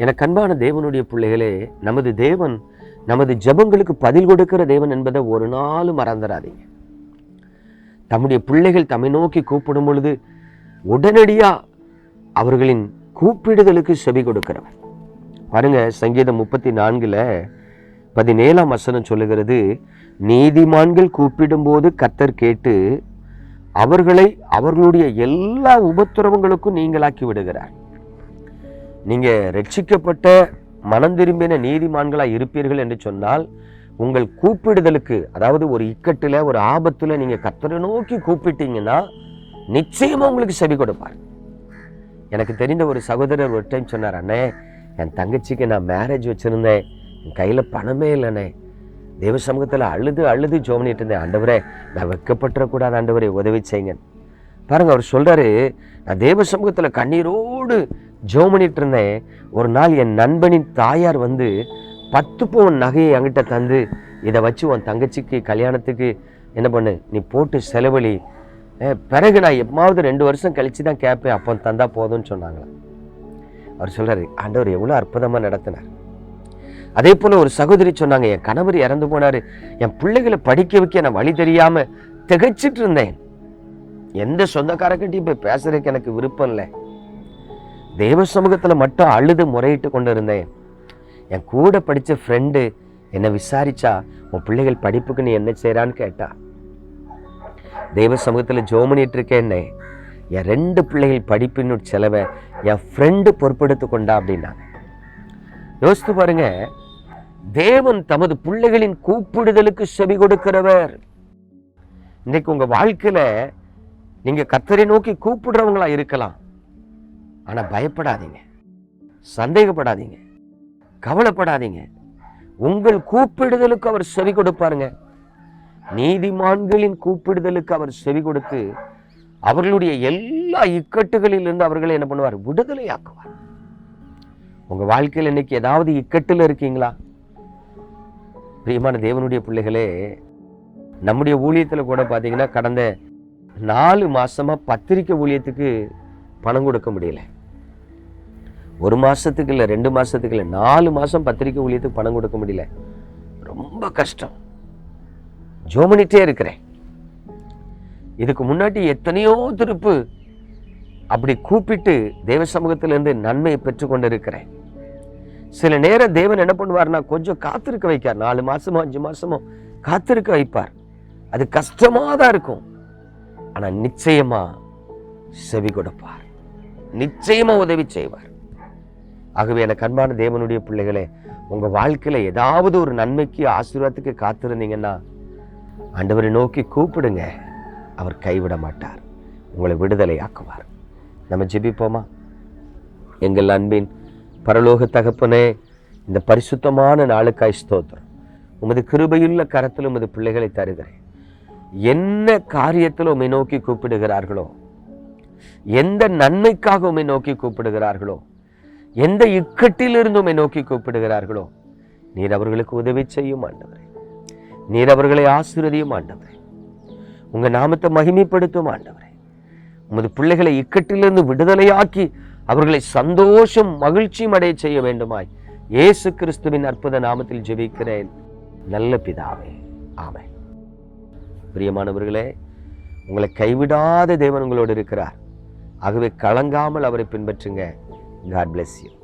எனக்கு அன்பான தேவனுடைய பிள்ளைகளே நமது தேவன் நமது ஜெபங்களுக்கு பதில் கொடுக்கிற தேவன் என்பதை ஒரு நாளும் மறந்துடாதீங்க. தம்முடைய பிள்ளைகள் தம்மை நோக்கி கூப்பிடும் பொழுது உடனடியா அவர்களின் கூப்பிடுதலுக்கு செவி கொடுக்கிறவர். பாருங்க சங்கீதம் முப்பத்தி நான்குல பதினேழாம் வசனம் சொல்லுகிறது நீதிமான்கள் கூப்பிடும்போது கத்தர் கேட்டு அவர்களை அவர்களுடைய எல்லா உபத்திரவங்களுக்கும் நீங்களாக்கி விடுகிறார். நீங்கள் ரட்சிக்கப்பட்ட மனம் திரும்பின நீதிமான்களாக இருப்பீர்கள் என்று சொன்னால் உங்கள் கூப்பிடுதலுக்கு அதாவது ஒரு இக்கட்டில் ஒரு ஆபத்தில் நீங்கள் கத்தரை நோக்கி கூப்பிட்டீங்கன்னா நிச்சயமாக உங்களுக்கு செவி கொடுப்பார். எனக்கு தெரிந்த ஒரு சகோதரர் ஒரு டைம் சொன்னார் அண்ணே என் தங்கச்சிக்கு நான் மேரேஜ் வச்சுருந்தேன். என் கையில் பணமே இல்லைண்ணே. தேவ சமூகத்தில் அழுது அழுது ஜோம் பண்ணிட்டு இருந்தேன். ஆண்டவரே நான் வெக்கப்பட்டுறக்கூடாது ஆண்டவரை உதவி செய்யுங்க பாருங்க அவர் சொல்கிறாரு நான் தேவ சமூகத்தில் கண்ணீரோடு ஜோம் பண்ணிட்டு இருந்தேன். ஒரு நாள் என் நண்பனின் தாயார் வந்து பத்து பவுன் நகையை என்கிட்ட தந்து இதை வச்சு உன் தங்கச்சிக்கு கல்யாணத்துக்கு என்ன பண்ணு நீ போட்டு செலவழி. பிறகு நான் எப்பாவது ரெண்டு வருஷம் கழிச்சு தான் கேட்பேன் அப்போ தந்தால் போதும்னு சொன்னாங்களாம் அவர் சொல்கிறார் ஆண்டவர் எவ்வளோ அற்புதமாக நடத்தினார். அதே போல் ஒரு சகோதரி சொன்னாங்க என் கணவர் இறந்து போனார். என் பிள்ளைகளை படிக்க வைக்க நான் வழி தெரியாமல் திகைச்சிட்டு இருந்தேன். எந்த சொந்தக்காரர்கிட்டயும் போய் பேசுறதுக்கு எனக்கு விருப்பம் இல்லை. தேவ சமூகத்தில் மட்டும் அழுது முறையிட்டு கொண்டு இருந்தேன் என் கூட படித்த ஃப்ரெண்டு என்னை விசாரிச்சா உன் பிள்ளைகள் படிப்புக்கு நீ என்ன செய்கிறான்னு கேட்டா. தெய்வ சமூகத்தில் ஜோ பண்ணிட்டு இருக்கேன்னே என் ரெண்டு பிள்ளைகள் படிப்பின் செலவை என் ஃப்ரெண்டு பொறுப்பெடுத்து கொண்டா அப்படின்னாங்க. யோசித்து பாருங்க தேவன் தமது பிள்ளைகளின் கூப்பிடுதலுக்கு செவி கொடுக்கிறவர். இன்னைக்கு உங்கள் வாழ்க்கையில் நீங்கள் கத்தரை நோக்கி கூப்பிடுறவங்களா இருக்கலாம். ஆனால் பயப்படாதீங்க. சந்தேகப்படாதீங்க. கவலைப்படாதீங்க. உங்கள் கூப்பிடுதலுக்கு அவர் செவி கொடுப்பாருங்க. நீதிமான்களின் கூப்பிடுதலுக்கு அவர் செவி கொடுத்து அவர்களுடைய எல்லா இக்கட்டுகளிலிருந்து அவர்களை என்ன பண்ணுவார்? விடுதலையாக்குவார். உங்கள் வாழ்க்கையில் இன்னைக்கு ஏதாவது இக்கட்டில் இருக்கீங்களா? பிரியமான தேவனுடைய பிள்ளைகளே நம்முடைய ஊழியத்தில் கூட பார்த்தீங்கன்னா கடந்த நாலு மாதமாக பத்திரிக்கை ஊழியத்துக்கு பணம் கொடுக்க முடியலை. ஒரு மாசத்துக்கு இல்லை ரெண்டு மாசத்துக்கு இல்லை நாலு மாசம் பத்திரிக்கை ஊழியத்துக்கு பணம் கொடுக்க முடியல. ரொம்ப கஷ்டம். ஜோமனிட்டே இருக்கிறேன். இதுக்கு முன்னாடி எத்தனையோ திருப்பு அப்படி கூப்பிட்டு தேவ சமூகத்திலிருந்து நன்மையை பெற்றுக்கொண்டு இருக்கிறேன் சில நேரம் தேவன் என்ன பண்ணுவார்னா கொஞ்சம் காத்திருக்க வைக்கார். நாலு மாசமோ அஞ்சு மாசமோ காத்திருக்க வைப்பார். அது கஷ்டமா தான் இருக்கும். ஆனா நிச்சயமா செவி கொடுப்பார். நிச்சயமா உதவி செய்வார். ஆகவே எனக்கு அன்பான தேவனுடைய பிள்ளைகளே உங்கள் வாழ்க்கையில் ஏதாவது ஒரு நன்மைக்கு ஆசீர்வாதத்துக்கு காத்திருந்தீங்கன்னா ஆண்டவரை நோக்கி கூப்பிடுங்க. அவர் கைவிட மாட்டார். உங்களை விடுதலையாக்குவார். நம்ம ஜெபிப்போமா? எங்கள் அன்பின் பரலோக தகப்பனே இந்த பரிசுத்தமான நாளுக்காய் ஸ்தோத்திரம். உமது கிருபையுள்ள கரத்தில் உமது பிள்ளைகளை தருகிறேன். என்ன காரியத்தில் உம்மை நோக்கி கூப்பிடுகிறார்களோ எந்த நன்மைக்காக உம்மை நோக்கி கூப்பிடுகிறார்களோ எந்த இக்கட்டிலிருந்து உம்மை நோக்கி கூப்பிடுகிறார்களோ நீர் அவர்களுக்கு உதவி செய்யும் ஆண்டவரே. நீர் அவர்களை ஆசீர்வதியும் ஆண்டவரே. உங்க நாமத்தை மகிமைப்படுத்தும் ஆண்டவரே. உமது பிள்ளைகளை இக்கட்டிலிருந்து விடுதலையாக்கி அவர்களை சந்தோஷம் மகிழ்ச்சியும் அடைய செய்ய வேண்டுமாய் இயேசு கிறிஸ்துவின் அற்புத நாமத்தில் ஜெபிக்கிறேன். நல்ல பிதாவே ஆமை பிரியமானவர்களே உங்களை கைவிடாத தேவன் உங்களோடு இருக்கிறார். ஆகவே கலங்காமல் அவரை பின்பற்றுங்க. God bless you